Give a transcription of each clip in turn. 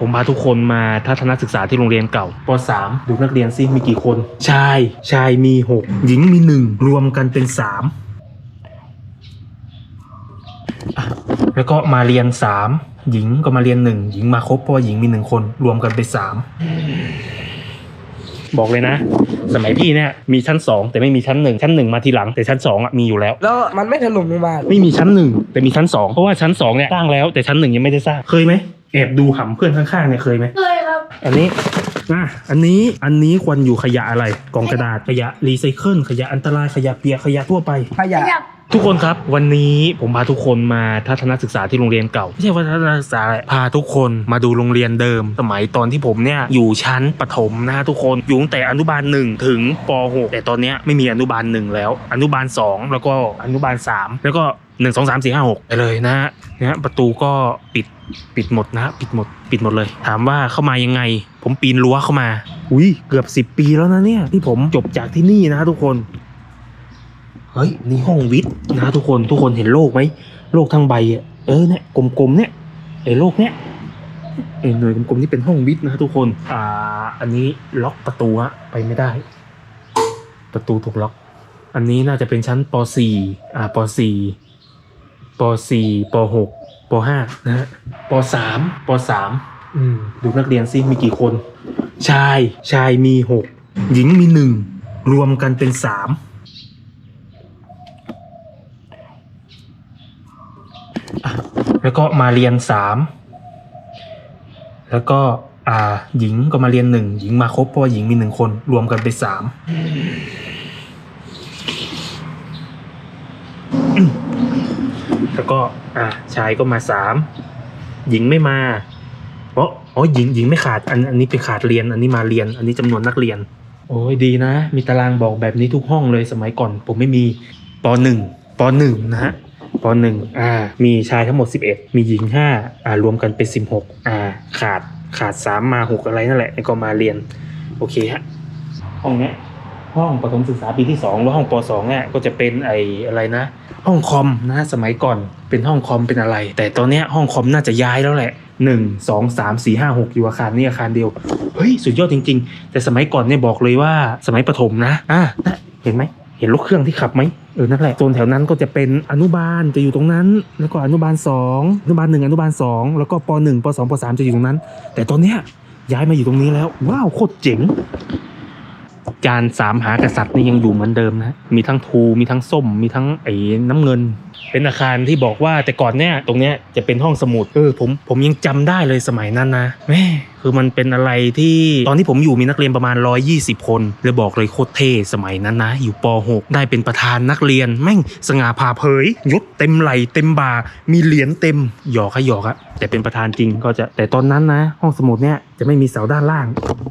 ผมพาทุกคนมาทัศนศึกษาที่โรงเรียนเก่าป .3 ดูนักเรียนซิมีกี่คน ชาย ชายมี 6 หญิงมี 1 รวมกันเป็น3อะแล้วก็มาเรียน 3 หญิงก็มาเรียน 1 หญิงมาครบเพราะว่าหญิงมี 1 คน รวมกันเป็น 3 บอกเลยนะ สมัยพี่เนี่ยมีชั้น 2 แต่ไม่มีชั้น 1 ชั้น 1 มาทีหลังแต่ชั้น 2อะมีอยู่แล้ว แล้วมันไม่ถล่มลงมา ไม่มีชั้นหนึ่งแต่มีชั้นสองเพราะว่าชั้นสองเนี่ยสร้างแล้วแต่ชั้นหนึ่งยังไม่ได้สร้าง เคยไหม แอบดูหำเพื่อนข้างๆเนี่ยเคยไหมเคยครับ อันนี้อะอันนี้อันนี้ควรอยู่ขยะอะไรกล่องกระดาษขยะรีไซเคิลขยะอันตรายขยะเปียกขยะทั่วไป ขยะ อยากทุกคนครับ วันนี้ผมพาทุกคนมาทัศนศึกษาที่โรงเรียนเก่าไม่ใช่ว่าทัศนศึกษาอะไรพาทุกคนมาดูโรงเรียนเดิม สมัยตอนที่ผมเนี่ยอยู่ชั้นประถมนะทุกคนอยู่ตั้งแต่อนุบาลหนึ่งถึงป .6 แต่ตอนเนี้ยไม่มีอนุบาลหนึ่งแล้ว อนุบาลสองแล้วก็อนุบาลสามแล้วก็ หนึ่งสองสามสี่ห้าหกไปเลยนะฮะนะฮะประตูก็ปิดปิดหมดนะฮะปิดหมดปิดหมดเลย ถามว่าเข้ามายังไง ผมปีนรั้วเข้ามา อุ้ยเกือบสิบปีแล้วนะเนี่ย ที่ผมจบจากที่นี่นะทุกคนเฮ้ยนี่ห้องวิทย์นะทุกคนทุกคนเห็นโลกไหมโลกทั้งใบอะเออเนี่ยกลมๆเนี่ยไอ้โลกเนี้ยไอ้หน่วยกลมๆนี่เป็นห้องวิทย์นะทุกคนอ่าอันนี้ล็อกประตูฮะไปไม่ได้ ประตูถูกล็อก อันนี้น่าจะเป็นชั้นป .4 อ่าป .4 ป .4 ป .6 ป .5 นะฮะป .3 ป .3 อืมดูนักเรียนซิมีกี่คน ชายชายมีหกหญิงมีหนึ่งรวมกันเป็นสามแล้วก็มาเรียนสามแล้วก็อ่าหญิงก็มาเรียนหนึ่งหญิงมาครบเพราะว่าหญิงมีหนึ่งคนรวมกันเป็นสามอืม แล้วก็อ่าชายก็มาสามหญิงไม่มาเพราะอ๋อหญิงหญิงไม่ขาดอันอันนี้เป็นขาดเรียน อันนี้มาเรียน อันนี้จำนวนนักเรียน โอ้ยดีนะ มีตารางบอกแบบนี้ทุกห้องเลยสมัยก่อน ผมไม่มีปหนึ่งปหนึ่งนะฮะปหนึ่งอ่า มีชายทั้งหมด 11 มีหญิง5อ่ารวมกันเป็น16อ่า ขาดขาด3มา6อะไรนั่นแหละแล้วก็มาเรียน โอเคฮะห้องเนี้ย ห้องประถมศึกษาปีที่2แล้วห้องป .2 เนี่ยก็จะเป็นไออะไรนะ ห้องคอมนะสมัยก่อนเป็นห้องคอมเป็นอะไร แต่ตอนเนี้ยห้องคอมน่าจะย้ายแล้วแหละ1 2 3 4 5 6อยู่อาคารนี้อาคารเดียว เฮ้ย สุดยอดจริง ๆ แต่สมัยก่อนเนี่ยบอกเลยว่าสมัยประถมนะอ่านะเห็นไหมเห็นรถเครื่องที่ขับไหมเออนั่นแหละโซนแถวนั้นก็จะเป็นอนุบาลจะอยู่ตรงนั้น แล้วก็อนุบาลสองอนุบาลหนึ่งอนุบาลสองแล้วก็ปหนึ่งปสองปสามจะอยู่ตรงนั้น แต่ตอนเนี้ยย้ายมาอยู่ตรงนี้แล้ว ว้าวโคตรเจ๋ง จานสามหากษัตริย์นี่ยังอยู่เหมือนเดิมนะ มีทั้งทูมีทั้งส้ม มีทั้งไอ้น้ำเงิน เป็นอาคารที่บอกว่าแต่ก่อนเนี่ยตรงเนี้ยจะเป็นห้องสมุด เออผมผมยังจำได้เลยสมัยนั้นนะแม่คือมันเป็นอะไรที่ตอนที่ผมอยู่มีนักเรียนประมาณ 120 คนเลยบอกเลยโคตรเท่สมัยนั้นนะ อยู่ป .6 ได้เป็นประธานนักเรียน แม่งสง่าผ่าเผยยศเต็มไหลเต็มบ่ามีเหรียญเต็มหยอกค่ะหยอกอะแต่เป็นประธานจริงก็จะแต่ตอนนั้นนะ ห้องสมุดเนี่ยจะไม่มีเสาด้านล่าง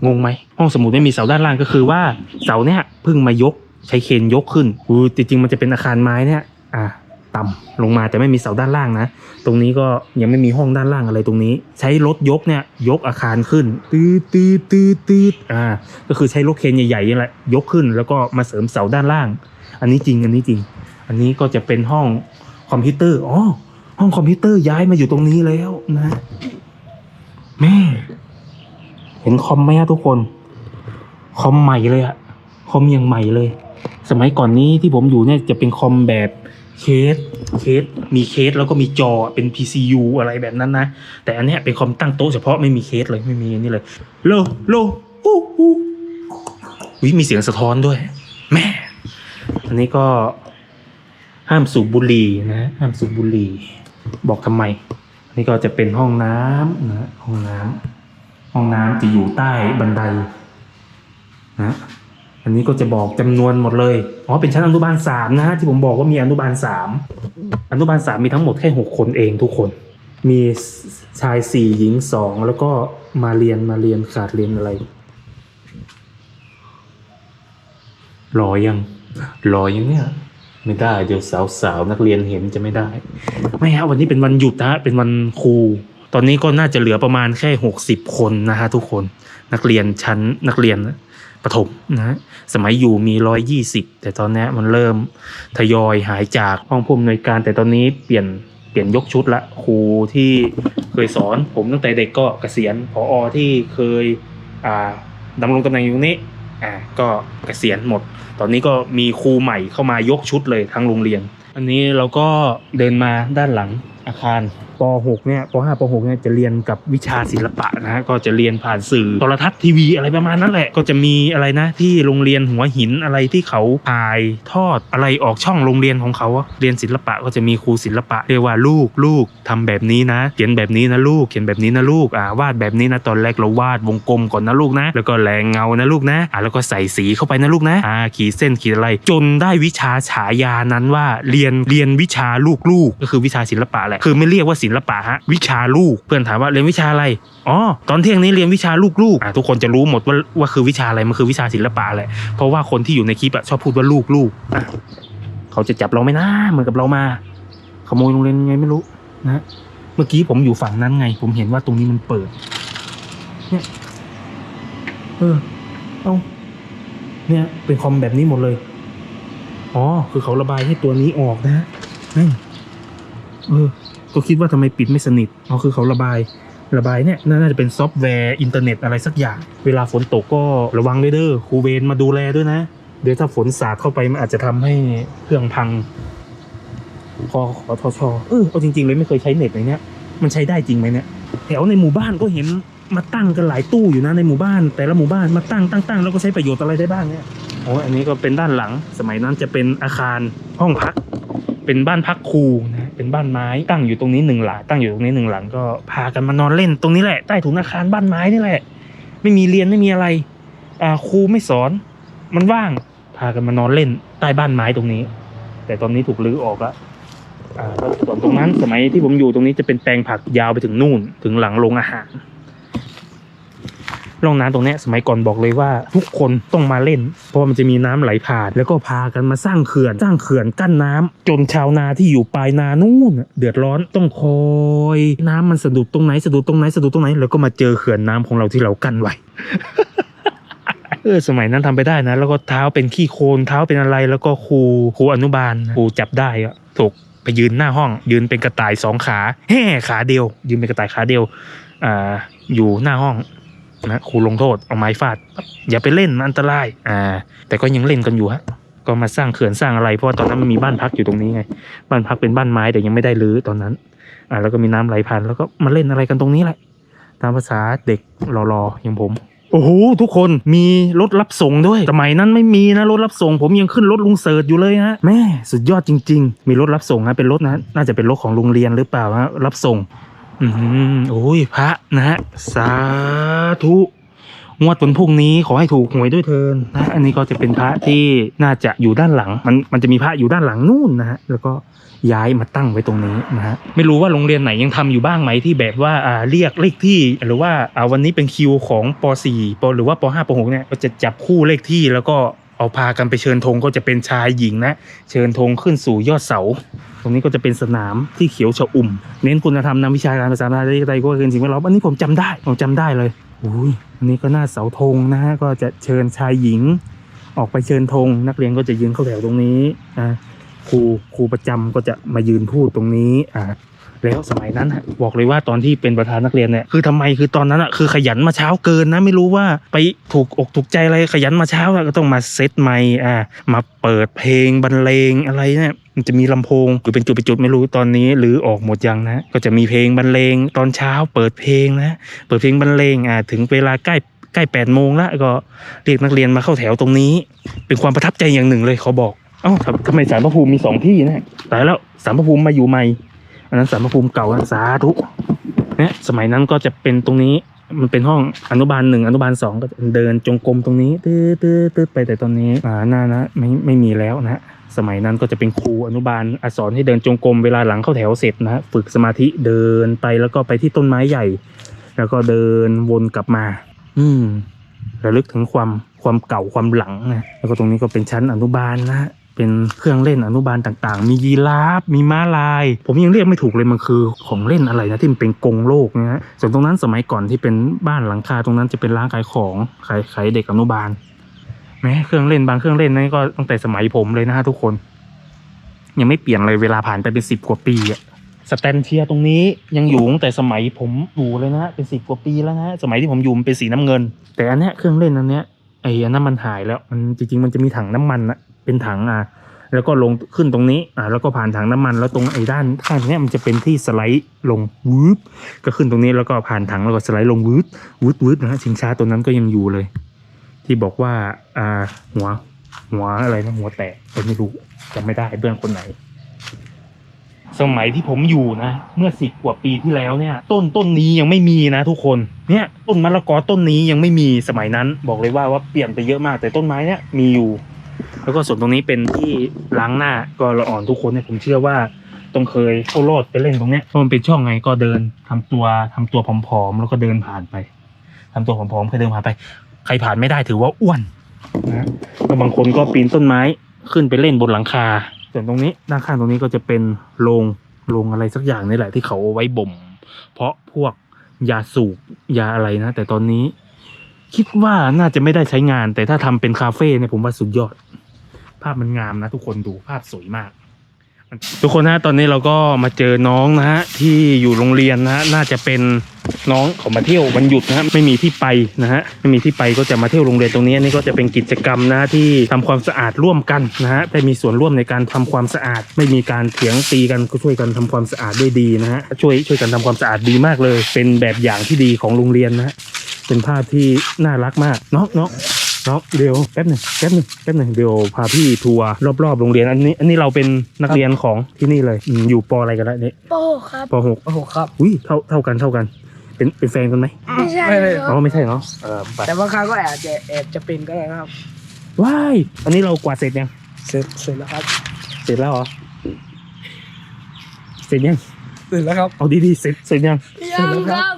งงไหมห้องสมุดไม่มีเสาด้านล่างก็คือว่าเสาเนี่ยเพิ่งมายกใช้เคนยกขึ้นอือจริงๆมันจะเป็นอาคารไม้เนี่ยอะ ต่ำลงมาแต่ไม่มีเสาด้านล่างนะ ตรงนี้ก็ยังไม่มีห้องด้านล่างอะไรตรงนี้ ใช้รถยกเนี่ยยกอาคารขึ้นตืดตืดตืดตืดอ่าก็คือใช้รถเคนใหญ่ๆนี่แหละยกขึ้นแล้วก็มาเสริมเสาด้านล่าง อันนี้จริงอันนี้จริง อันนี้ก็จะเป็นห้องคอมพิวเตอร์อ๋อห้องคอมพิวเตอร์ย้ายมาอยู่ตรงนี้แล้วนะแม่ เห็นคอมไหมฮะทุกคน คอมใหม่เลยอะคอมยังใหม่เลย สมัยก่อนนี้ที่ผมอยู่เนี่ยจะเป็นคอมแบบ เคสเคสมีเคสแล้วก็มีจอเป็น PCU อะไรแบบนั้นนะ แต่อันเนี้ยเป็นคอมตั้งโต๊ะเฉพาะไม่มีเคสเลยไม่มีอันนี้เลยโลโลอู้อู้วิมีเสียงสะท้อนด้วย แม่ อันนี้ก็ห้ามสูบบุหรี่นะ ห้ามสูบบุหรี่ บอกทำไมอันนี้ก็จะเป็นห้องน้ำนะห้องน้ำห้องน้ำจะอยู่ใต้บันไดนะ อันนี้ก็จะบอกจำนวนหมดเลย อ๋อ เป็นชั้นอนุบาลสามนะฮะที่ผมบอกว่ามีอนุบาลสามอนุบาลสามมีทั้งหมดแค่หกคนเองทุกคน มีชายสี่หญิงสองแล้วก็มาเรียนมาเรียนขาดเรียนอะไรรอยังรอยังเนี่ยไม่ได้เดี๋ยวสาวๆนักเรียนเห็นจะไม่ได้ ไม่ฮะวันนี้เป็นวันหยุดนะฮะเป็นวันครู ตอนนี้ก็น่าจะเหลือประมาณแค่หกสิบคนนะฮะทุกคนนักเรียนชั้นนักเรียน ประถมนะสมัยอยู่มีร้อยยี่สิบแต่ตอนนี้มันเริ่มทยอยหายจากห้องผู้อำนวยการ แต่ตอนนี้เปลี่ยนเปลี่ยนยกชุดละครูที่เคยสอน ผมตั้งแต่เด็กก็เกษียณผออที่เคยอ่าดำรงตำแหน่งอยู่ตรงนี้อ่าก็เกษียณหมด ตอนนี้ก็มีครูใหม่เข้ามายกชุดเลยทั้งโรงเรียน อันนี้เราก็เดินมาด้านหลังอาคาร ป .6 เนี่ยป .5 ป .6 เนี่ยจะเรียนกับวิชาศิลปะนะฮะก็จะเรียนผ่านสื่อโทรทัศน์ทีวีอะไรประมาณนั้นแหละ ก็จะมีอะไรนะที่โรงเรียนหัวหินอะไรที่เขาถ่ายทอดอะไรออกช่องโรงเรียนของเขาเรียนศิลปะก็จะมีครูศิลปะ เรียกว่าลูกลูกทำแบบนี้นะ เขียนแบบนี้นะลูกเขียนแบบนี้นะลูกอ่าวาดแบบนี้นะตอนแรกเราวาดวงกลมก่อนนะลูกนะ แล้วก็แรงเงานะลูกนะอ่าแล้วก็ใส่สีเข้าไปนะลูกนะอ่าขีดเส้นขีดอะไร จนได้วิชาฉายานั้นว่าเรียนเรียนวิชาลูกลูกก็คือวิชาศิลปะแหละคือไม่เรียกว่าศิลปะฮะวิชาลูกเพื่อนถามว่าเรียนวิชาอะไรอ๋อตอนเที่ยงนี้เรียนวิชาลูกลูกอ่าทุกคนจะรู้หมดว่าว่าคือวิชาอะไรมันคือวิชาศิลปะแหละเพราะว่าคนที่อยู่ในคลิปอะชอบพูดว่าลูกลูกอะเขาจะจับเราไหมนะเหมือนกับเรามา ขโมยโรงเรียนยังไงไม่รู้นะเมื่อกี้ผมอยู่ฝั่งนั้นไง ผมเห็นว่าตรงนี้มันเปิด เนี่ยเออเอาเนี่ย เป็นคอมแบบนี้หมดเลย อ๋อ คือเขาระบายให้ตัวนี้ออกนะฮะนั่นเออ ก็คิดว่าทำไมปิดไม่สนิทอ๋อคือเขาระบายระบายเนี่ยน่าจะเป็นซอฟต์แวร์อินเทอร์เน็ตอะไรสักอย่าง เวลาฝนตกก็ระวังด้วยเด้อครูเวนมาดูแลด้วยนะ เดี๋ยวถ้าฝนสาดเข้าไปมันอาจจะทำให้เครื่องพังพอขอทชเออเอาจริงๆเลยไม่เคยใช้เน็ตเลยเนี่ยมันใช้ได้จริงไหมเนี่ยแถวในหมู่บ้านก็เห็นมาตั้งกันหลายตู้อยู่นะในหมู่บ้าน แต่ละหมู่บ้านมาตั้งตั้งตั้งแล้วก็ใช้ประโยชน์อะไรได้บ้างเนี่ยโอ้อันนี้ก็เป็นด้านหลังสมัยนั้นจะเป็นอาคารห้องพัก เป็นบ้านพักครูนะเป็นบ้านไม้ตั้งอยู่ตรงนี้หนึ่งหลังตั้งอยู่ตรงนี้หนึ่งหลังก็พากันมานอนเล่นตรงนี้แหละใต้ถุนอาคารบ้านไม้นี่แหละ ไม่มีเรียนไม่มีอะไรอ่าครูไม่สอน มันว่างพากันมานอนเล่นใต้บ้านไม้ตรงนี้ แต่ตอนนี้ถูกรื้อออกแล้วอ่าส่วนตรงนั้นสมัยที่ผมอยู่ตรงนี้จะเป็นแปลงผักยาวไปถึงนู่นถึงหลังโรงอาหาร ร่องน้ำตรงนี้สมัยก่อนบอกเลยว่า ทุกคนต้องมาเล่น เพราะมันจะมีน้ำไหลผ่าน แล้วก็พากันมาสร้างเขื่อน สร้างเขื่อนกั้นน้ำจนชาวนาที่อยู่ปลายนานู่นเดือดร้อนต้องคอย น้ำมันสะดุดตรงไหนสะดุดตรงไหนสะดุดตรงไหนแล้วก็มาเจอเขื่อนน้ำของเราที่เรากั้นไว้เออสมัยนั้นทำไปได้นะ แล้วก็เท้าเป็นขี้โคลนเท้าเป็นอะไร แล้วก็ครูครูอนุบาลครูจับได้อะถูกไปยืนหน้าห้อง ยืนเป็นกระต่ายสองขาแห่ขาเดียว ยืนเป็นกระต่ายขาเดียวอ่าอยู่หน้าห้อง นะครูลงโทษเอาไม้ฟาด อย่าไปเล่นมันอันตรายอ่า แต่ก็ยังเล่นกันอยู่ฮะก็มาสร้างเขื่อนสร้างอะไรเพราะว่าตอนนั้นมันมีบ้านพักอยู่ตรงนี้ไง บ้านพักเป็นบ้านไม้แต่ยังไม่ได้รื้อตอนนั้น อ่า แล้วก็มีน้ำไหลผ่านแล้วก็มาเล่นอะไรกันตรงนี้แหละตามภาษาเด็กรอๆอย่างผมโอ้โหทุกคนมีรถรับส่งด้วยสมัยนั้นไม่มีนะรถรับส่ง ผมยังขึ้นรถลุงเสิร์ชอยู่เลยฮะแม่สุดยอดจริง ๆ มีรถรับส่งฮะเป็นรถนะน่าจะเป็นรถของโรงเรียนหรือเปล่าฮะรับส่ง อืมโอ้ยพระนะฮะสาธุงวดวันพรุ่งนี้ขอให้ถูกหวยด้วยเทินนะอันนี้ก็จะเป็นพระที่น่าจะอยู่ด้านหลัง มันมันจะมีพระอยู่ด้านหลังนู่นนะฮะแล้วก็ย้ายมาตั้งไว้ตรงนี้นะฮะไม่รู้ว่าโรงเรียนไหนยังทำอยู่บ้างไหมที่แบบว่าอ่าเรียกเลขที่ หรือว่าอ่าวันนี้เป็นคิวของป .4 ปหรือว่าป .5 ป .6 เนี่ยก็จะจับคู่เลขที่แล้วก็ เอาพากันไปเชิญธงก็จะเป็นชายหญิงนะ เชิญธงขึ้นสู่ยอดเสา ตรงนี้ก็จะเป็นสนามที่เขียวชอุ่ม เน้นคุณธรรมนำวิชาการภาษาไทยไทยก็เกินสิ่งแวดล้อมอันนี้ผมจำได้ผมจำได้เลยอุ้ยอันนี้ก็หน้าเสาธงนะฮะก็จะเชิญชายหญิง ออกไปเชิญธงนักเรียนก็จะยืนเข้าแถวตรงนี้อ่า ครูครูประจำก็จะมายืนพูดตรงนี้อ่าแล้วสมัยนั้นบอกเลยว่าตอนที่เป็นประธานนักเรียนเนี่ยคือทำไมคือตอนนั้นอะคือขยันมาเช้าเกินนะไม่รู้ว่าไปถูกอกถูกใจอะไรขยันมาเช้าก็ต้องมาเซตไมค์อ่ามาเปิดเพลงบรรเลงอะไรเนี่ยมันจะมีลำโพงหรือเป็นจุดเป็นจุดไม่รู้ตอนนี้ หรือออกหมดยังนะ ก็จะมีเพลงบรรเลงตอนเช้าเปิดเพลงนะเปิดเพลงบรรเลงอ่าถึงเวลาใกล้ใกล้แปดโมงแล้วก็เรียกนักเรียนมาเข้าแถวตรงนี้ เป็นความประทับใจอย่างหนึ่งเลยเขาบอก เอ้าทำไมสารพระภูมิมีสองที่นะตายแล้วสารพระภูมิมาอยู่ใหม่ อันนั้นสารพระภูมิเก่านะสาธุเนี่ยสมัยนั้นก็จะเป็นตรงนี้ มันเป็นห้องอนุบาลหนึ่งอนุบาลสองก็เดินจงกรมตรงนี้ตื้อตื้อตื้อไปแต่ตอนนี้อ่าหน้านะไม่ไม่มีแล้วนะสมัยนั้นก็จะเป็นครูอนุบาลอสอนให้เดินจงกรมเวลาหลังเข้าแถวเสร็จนะฝึกสมาธิเดินไปแล้วก็ไปที่ต้นไม้ใหญ่ แล้วก็เดินวนกลับมา อืมระลึกถึงความความเก่าความหลังนะแล้วก็ตรงนี้ก็เป็นชั้นอนุบาลนะ เป็นเครื่องเล่นอนุบาลต่างๆ มียีราฟมีม้าลาย ผมยังเรียกไม่ถูกเลยมันคือของเล่นอะไรนะที่มันเป็นกงโลกนะฮะส่วนตรงนั้นสมัยก่อนที่เป็นบ้านหลังคาตรงนั้นจะเป็นร้านขายของขายขายเด็กอนุบาลแม้เครื่องเล่นบางเครื่องเล่นนั่นก็ตั้งแต่สมัยผมเลยนะฮะทุกคน ยังไม่เปลี่ยนเลยเวลาผ่านไปเป็นสิบกว่าปีอะสแตนเชียตรงนี้ยังอยู่ตั้งแต่สมัยผมอยู่เลยนะฮะเป็นสิบกว่าปีแล้วนะสมัยที่ผมอยู่มันเป็นสีน้ำเงิน แต่อันเนี้ยเครื่องเล่นอันเนี้ยไอ้อันนั้นมันหายแล้วมันจริงๆมันจะมีถังน้ำมันอะ เป็นถังอะแล้วก็ลงขึ้นตรงนี้อ่าแล้วก็ผ่านถังน้ำมัน แล้วตรงไอ้ด้านข้างเนี้ยมันจะเป็นที่สไลด์ลงวืบก็ขึ้นตรงนี้แล้วก็ผ่านถังแล้วก็สไลด์ลงวืดวืดวืดนะฮะชิงช้าตัวนั้นก็ยังอยู่เลย ที่บอกว่าอ่าหัว หัวอะไรนะหัวแตกผมไม่รู้จำไม่ได้เพื่อนคนไหน สมัยที่ผมอยู่นะเมื่อสิบกว่าปีที่แล้วเนี่ย ต้นต้นนี้ยังไม่มีนะ ทุกคนเนี่ยต้นมะละกอต้นนี้ยังไม่มีสมัยนั้น บอกเลยว่าว่าเปลี่ยนไปเยอะมากแต่ต้นไม้เนี่ยมีอยู่ แล้วก็ส่วนตรงนี้เป็นที่ล้างหน้าก็ละอ่อนทุกคนเนี่ยผมเชื่อว่าต้องเคยเข้ารอดไปเล่นตรงเนี้ยเพราะมันเป็นช่องไงก็เดินทำตัวทำตัวผอมๆแล้วก็เดินผ่านไปทำตัวผอมๆเคยเดินผ่านไป ใครผ่านไม่ได้ถือว่าอ้วนนะแล้วบางคนก็ปีนต้นไม้ขึ้นไปเล่นบนหลังคา ส่วนตรงนี้ด้านข้างตรงนี้ก็จะเป็นโรงโรงอะไรสักอย่างนี่แหละที่เขาเอาไว้บ่ม เพราะพวกยาสูบยาอะไรนะ แต่ตอนนี้ คิดว่าน่าจะไม่ได้ใช้งาน แต่ถ้าทำเป็นคาเฟ่เนี่ยผมว่าสุดยอด ภาพมันงามนะทุกคนดูภาพสวยมาก ทุกคนนะตอนนี้เราก็มาเจอน้องนะฮะที่อยู่โรงเรียนนะฮะน่าจะเป็นน้องเขามาเที่ยววันหยุดนะฮะไม่มีที่ไปนะฮะไม่มีที่ไปก็จะมาเที่ยวโรงเรียนตรงนี้นี่ก็จะเป็นกิจกรรมนะที่ทำความสะอาดร่วมกันนะฮะได้มีส่วนร่วมในการทำความสะอาด ไม่มีการเถียงตีกันก็ช่วยกันทำความสะอาดด้วยดีนะฮะช่วยช่วยกันทำความสะอาดดีมากเลย เป็นแบบอย่างที่ดีของโรงเรียนนะฮะ เป็นภาพที่น่ารักมากเนาะเนาะน้องเดี๋ยวแป๊บหนึ่งแป๊บหนึ่งแป๊บหนึ่งเดี๋ยวพาพี่ทัวร์รอบๆโรงเรียนอันนี้ อันนี้เราเป็นนักเรียนของที่นี่เลยอืมอยู่ปออะไรกันแล้วเนี่ยโป้ครับปหกโอ้โหครับ อุ้ยเท่าเท่ากันเท่ากัน เป็นเป็นแฟนกันไหมไม่ใช่ไม่ไม่ คอ๋รับอไม่ใช่เนาะเออไปแต่บางครั้งก็อาจจะแอบจะเป็นก็ได้นะครับ ว้ายอันนี้เรากวาดเสร็จยังเสร็จเสร็จแล้วครับ เสร็จแล้วเหรอเสร็จยังเสร็จแล้วครับเอาดีๆเสร็จเสร็จยังยังครับ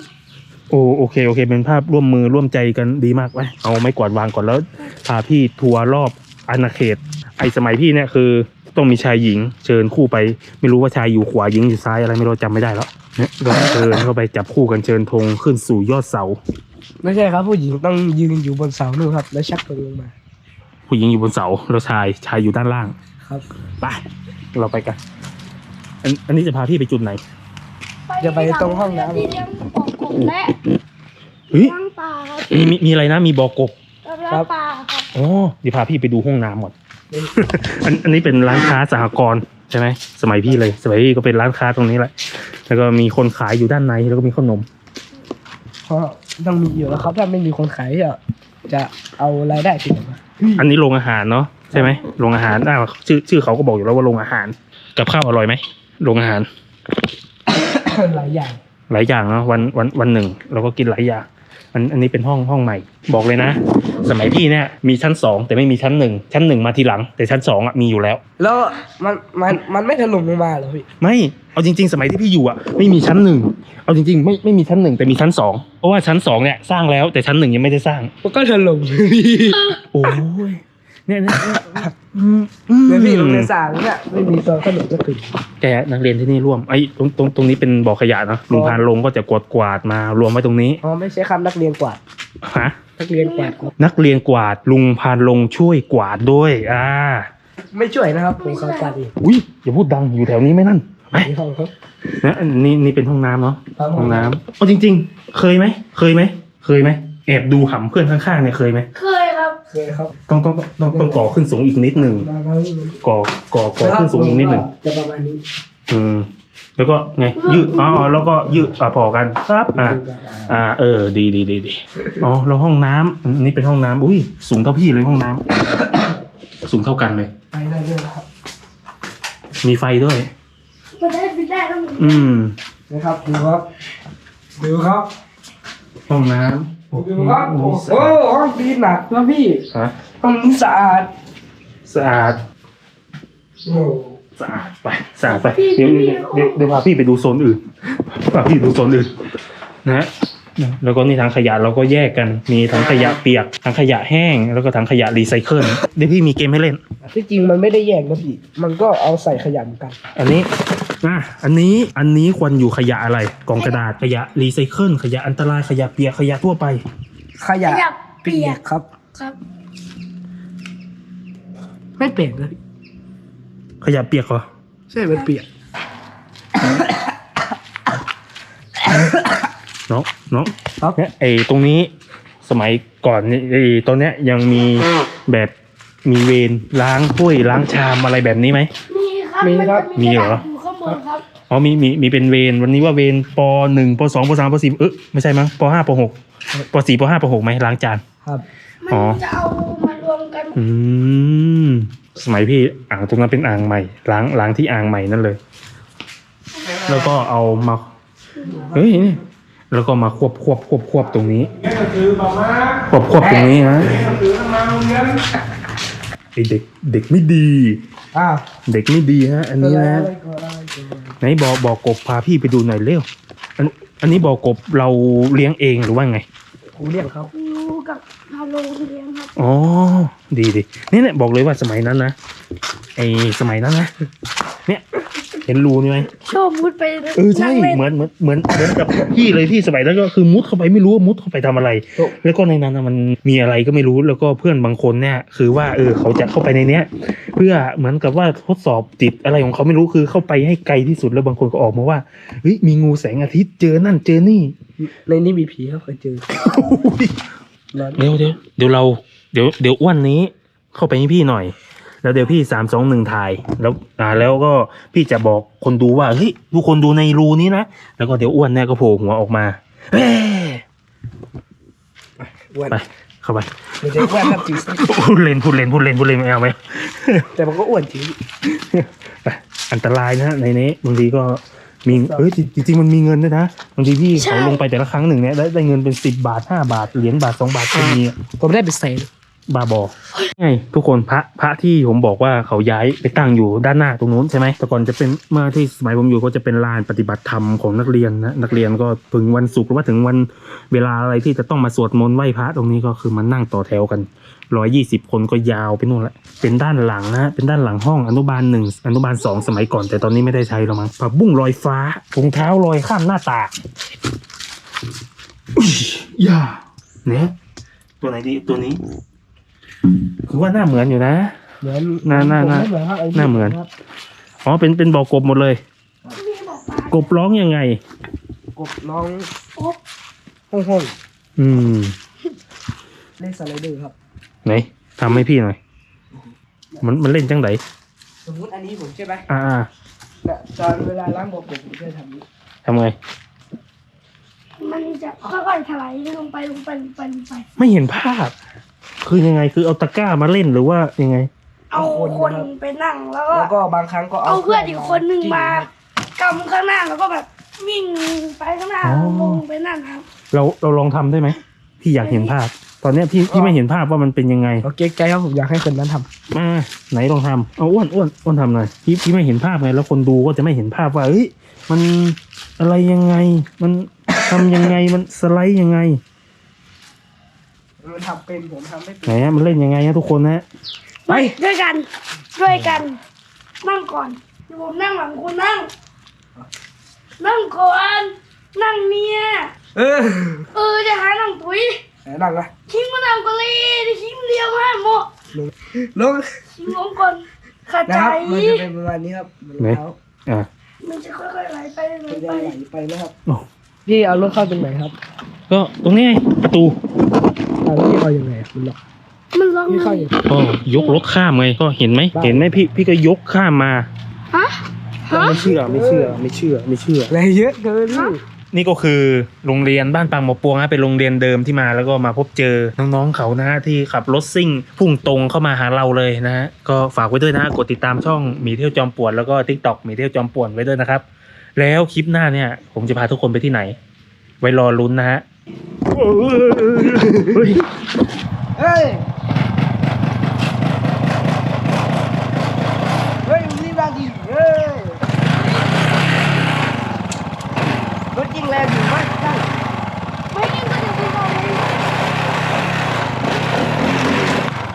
โอ้โอเคโอเค เป็นภาพร่วมมือร่วมใจกันดีมากไปเอาไม้กวาดวางก่อนแล้วพาพี่ทัวร์รอบอาณาเขต ไอสมัยพี่เนี่ยคือต้องมีชายหญิงเชิญคู่ไป ไม่รู้ว่าชายอยู่ขวาหญิงอยู่ซ้ายอะไรไม่รู้จำไม่ได้แล้วเนี่ยก็เชิญเข้าไปจับคู่กันเชิญธงขึ้นสู่ยอดเสา ไม่ใช่ครับ ผู้หญิงต้องยืนอยู่บนเสานู่นครับ แล้วชักตัวลงมา ผู้หญิงอยู่บนเสาแล้วชายชายอยู่ด้านล่างครับไปเราไปกันอันอันนี้จะพาพี่ไปจุดไหน จะไปตรงห้องน้ำ ที่เลี้ยงปอ กกบและเฮ้ยเลี้ยงปลาครับมีมีมีอะไรนะมีบ่อกบเลี้ยงปลาครับอ๋อเดี๋ยวพาพี่ไปดูห้องน้ำก่อน อันอันนี้เป็นร้านค้าสหกรณ์ใช่ไหมสมัยพี่เลยสมัยพี่ก็เป็นร้านค้าตรงนี้แหละ แล้วก็มีคนขายอยู่ด้านในแล้วก็มีขนม เพราะต้องมีอยู่แล้วครับ ถ้าไม่มีคนขายจะจะเอารายได้ที่ไหนมาอันนี้โรงอาหารเนาะใช่ไหมโรงอาหารอ่าชื่อชื่อเขาก็บอกอยู่แล้วว่าโรงอาหาร กับข้าวอร่อยไหมโรงอาหาร หลายอย่าง หลายอย่างเนาะวันวันวันหนึ่ง เราก็กินหลายอย่างอันอันนี้เป็นห้องห้องใหม่ บอกเลยนะ สมัยพี่เนี่ยมีชั้นสองแต่ไม่มีชั้นหนึ่งชั้นหนึ่งมาทีหลัง แต่ชั้นสองอะมีอยู่แล้ว แล้วมันมันมันไม่ถล่มลงมาเหรอพี่ไม่เอาจริง ๆ สมัยที่พี่อยู่อะไม่มีชั้นหนึ่งเอาจริง ๆ ไม่ไม่มีชั้นหนึ่งแต่มีชั้นสองเพราะว่าชั้นสองเนี่ยสร้างแล้วแต่ชั้นหนึ่งยังไม่ได้สร้างมันก็ถล่มพี่โอ้ยเนี่ยเนี่ย เนี่ยอืมอืมเดี๋ยวพี่โรงเรียนสางเนี่ยไม่มีตัวขนมสักถึงแกนักเรียนที่นี่ร่วมไอ้ตรงตรงตรงนี้เป็นบ่อขยะเนอะลุงพานลงก็จะกวาดกวาดมารวมไว้ตรงนี้อ๋อไม่ใช่คำนักเรียนกวาดฮะนักเรียนกวาดครับนักเรียนกวาดลุงพานลงช่วยกวาดด้วย อ่า ไม่ช่วยนะครับผมเขากวาดเองอุ้ยอย่าพูดดังอยู่แถวนี้ไหมนั่นไปในห้องครับนะอันนี่นี่เป็นห้องน้ำเนาะครับห้องน้ำเอาจริง ๆ เคยไหมเคยไหมเคยไหมแอบดูหำเพื่อนข้างๆเนี่ยเคยไหมเคยครับ เคยครับต้องต้องต้องต้องก่อขึ้นสูงอีกนิดหนึ่งมาแล้วนี่ก่อก่อก่อขึ้นสูงอีกนิดหนึ่งจะประมาณนี้อืมแล้วก็ไงยืดอ๋อแล้วก็ยืดอะพอกันครับอ่าอ่า เออ ดีดีดีดีอ๋อแล้วห้องน้ำอันนี้เป็นห้องน้ำอุ้ยสูงเท่าพี่เลยห้องน้ำสูงเท่ากันเลยไปได้เลยครับ มีไฟด้วยมันได้ไม่ได้ต้องอืมนะครับดูครับดูครับห้องน้ำโอ้ดูโห ครับโอ้โหห้องดีหนักนะพี่ฮะห้องนี้สะอาดสะอาดโอ้สะอาดไปสะอาดไปเดี๋ยวเดี๋ยวเดี๋ยวเดี๋ยวพาพี่ไปดูโซนอื่นพาพี่ดูโซนอื่นนะฮะแล้วก็นี่ถังขยะเราก็แยกกัน มีถังขยะเปียกถังขยะแห้ง แล้วก็ถังขยะรีไซเคิลเดี๋ยวพี่มีเกมให้เล่น ที่จริงมันไม่ได้แยกนะพี่ มันก็เอาใส่ขยะเหมือนกัน อันนี้ อะอันนี้อันนี้ควรอยู่ขยะอะไรกล่องกระดาษขยะรีไซเคิลขยะอันตรายขยะเปียกขยะทั่วไป ขยะขยับเปียกครับ ครับ ไม่เปียกนะพี่ขยะเปียกเหรอใช่มันเปียกน้องน้องครับ เนี่ยไอ้ตรงนี้สมัยก่อนเนี่ยไอ้ตอนเนี้ยยังมีแบบมีเวรล้างถ้วยล้างชามอะไรแบบนี้ไหมมีครับมีครับ นจะมีเหรอ กะดาษอยู่ข้างบน ครับอ๋อมีมีมีเป็นเวรวันนี้ว่าเวรปหนึ่งปสองปสามปสี่เออไม่ใช่มั้งปห้าปหกปสี่ปห้าปหกไหมล้างจาน ครับมันอ๋อ จะเอามารวมกันอืมสมัยพี่อ่างตรงนั้นเป็นอ่างใหม่ล้างล้างที่อ่างใหม่นั่นเลย แล้วก็เอามาเฮ้ยนี่แล้วก็มาควบควบควบควบตรงนี้ควบควบตรงนี้ฮะไอเด็กเด็กไม่ดี อ้าวเด็กไม่ดีฮะอันนี้นะอะไรก่อนอะไรก่อน ไหนบอกบอกกบพาพี่ไปดูหน่อยเร็วอันอันนี้บอกกบเราเลี้ยงเองหรือว่าไงกูเรียกเขาอยู่กับฮาโลเลี้ยงครับอ๋อ ดีดีนี่เนี่ยบอกเลยว่าสมัยนั้นนะไอสมัยนั้นนะ เนี่ย เห็นรูนี่ไหมชอบมุดไปเออใช่นั่งล่นเหมือนเหมือนเหมือนเหมือนกับพี่เลยพี่สมัยนั้นก็คือมุดเข้าไปไม่รู้ว่ามุดเข้าไปทำอะไร แล้วก็ในนั้นน่ะมันมีอะไรก็ไม่รู้แล้วก็เพื่อนบางคนเนี่ยคือว่าเออเขาจะเข้าไปในเนี้ย เพื่อเหมือนกับว่าทดสอบจิตอะไรของเขาไม่รู้คือเข้าไปให้ไกลที่สุดแล้วบางคนก็ออกมาว่าเฮ้ยมีงูแสงอาทิตย์เจอนั่นเจอนี่ ในนี้มีผีครับเคยเจอร้อนเดี๋ยวเดี๋ยวเดี๋ยวเราเดี๋ยวเดี๋ยวอ้วนนี้เข้าไปให้พี่หน่อย แล้วเดี๋ยวพี่สามสองหนึ่งถ่ายแล้วอ่าแล้วก็พี่จะบอกคนดูว่าเฮ้ยทุกคนดูในรูนี้นะแล้วก็เดี๋ยวอ้วนเนี่ยก็โผล่หัวออกมาเฮ้อ้วนไปเข้าไปไม่ใช่อ้วนครับจริงพูดเล่นพูดเล่นพูดเล่นพูดเล่นไม่เอาไหมแต่มันก็อ้วนจริงไปอันตรายนะในนี้บางทีก็มีเอ้ยจริงๆมันมีเงินด้วยนะบางทีพี่เขาลงไปแต่ละครั้งหนึ่งเนี่ยได้ได้เงินเป็นสิบบาทห้าบาทเหรียญบาทสองบาทก็มีอะผมได้เป็นแสน บาบอไงทุกคนพระพระที่ผมบอกว่าเขาย้ายไปตั้งอยู่ด้านหน้าตรงนู้นใช่ไหมแต่ก่อนจะเป็นเมื่อที่สมัยผมอยู่ก็จะเป็นลานปฏิบัติธรรมของนักเรียนนะนักเรียนก็ถึงวันศุกร์หรือว่าถึงวันเวลาอะไรที่จะต้องมาสวดมนต์ไหว้พระตรงนี้ก็คือมานั่งต่อแถวกันร้อยยี่สิบคนก็ยาวไปนู่นละเป็นด้านหลังนะเป็นด้านหลังห้องอนุบาลหนึ่งอนุบาลสองสมัยก่อน แต่ตอนนี้ไม่ได้ใช้แล้วมั้งผักบุ้งลอยฟ้ารองเท้าลอยข้ามหน้าตางอุ้ยอย่าเนี่ยตัวไหนดีตัวนี้ คือว่าหน้าเหมือนอยู่นะ เหมือนหน้าหน้าหน้า ผมไม่เหมือนครับไหน้าเหมือน ครับอ๋อเป็นเป็นบอกบหมดเลย พี่บอกว่ากบร้องยังไง กบน้องโอ๊บห้องห้องอืมเล่นสไลเดอร์ครับ ไหนทำให้พี่หน่อย มันมันเล่นจังไดสมมติอันนี้ผมใช่ไหมอ่าอ่าแต่ตอนเวลาล้างบอกผมผมจะทำนี้ทำไง มันจะค่อยๆถลายลงไปลงไปลงไปลงไป ไม่เห็นภาพ คือยังไงคือเอาตะกร้ามาเล่นหรือว่ายังไง เอาคนไปนั่งแล้วก็แล้วก็บางครั้งก็เอาเอาเพื่อนอีกคนหนึ่งมากำข้างหน้าแล้วก็แบบวิ่งไปข้างหน้าอ๋อ ลงไปนั่นครับ เราเราลองทำได้ไหมพี่อยากเห็นภาพ ตอนเนี้ยพี่พี่ไม่เห็นภาพว่ามันเป็นยังไงโอเคใจครับผมอยากให้คนนั้นทำมาไหนลองทำเอาอ้วนอ้วนอ้วนทำหน่อยพี่พี่ไม่เห็นภาพไงแล้วคนดูก็จะไม่เห็นภาพว่าเอ้ยมันอะไรยังไง มันทำยังไงมันสไลด์ยังไง มันทำเป็นผมทำไม่เป็ไหนนอะมันเล่นยังไงฮะทุกคนนะไปด้วยกันด้วยกัน นั่งก่อนเดี๋ยวผมนั่งหลังคุณนั่ง นั่งก่อนนั่งเนี่ยเออเออจะหานั่งปุ๋ยไหนนั่งนะคิงมานั่งก่อนเลยดิคิงเดียวมาโมลงคิงลงก่อนขาดนะใจครับมันจะเป็นประมาณนี้ครับเหมือนเท้าอะมันจะค่อยๆไหลไปไหลมันจะไปไหลไปนะครับ โอ้พี่เอารถเข้าตรงไหนครับ ก็ตรงนี้ไงประตู เอาแล้วพี่เอายังไงอะคุณล็อกมันร้องพี่เลเข้ายอย่างก็ยกรถข้ามไงก็เห็นไหมได้ เห็นไหมพี่พี่ก็ยกข้ามมา ฮะ ฮะ ไม่เชื่อไม่เชื่อไม่เชื่อไม่เชื่ออะไรเยอะเกินพี่นี่ก็คือโรงเรียนบ้านปางหมอปวงนะเป็นโรงเรียนเดิมที่มาแล้วก็มาพบเจอน้องๆเขานะฮะที่ขับรถซิ่งพุ่งตรงเข้ามาหาเราเลยนะฮะก็ฝากไว้ด้วยนะฮะกดติดตามช่องหมีเที่ยวจอมป่วนแล้วก็ทิกตอกหมีเที่ยวจอมป่วนไว้ด้วยนะครับ แล้วคลิปหน้าเนี่ย ผมจะพาทุกคนไปที่ไหน ไว้รอลุ้นนะฮะ เฮ้ย เฮ้ยนี่มาดิเฮ้ยรถยิงแรงอยู่มากตั้งไม่กินก็จะซื้อของเลยไป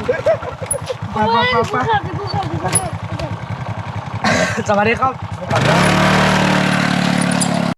เฮ้ยไปไปกูขับเดี๋ยวกูขับเรียกูขับสวัสดีครับ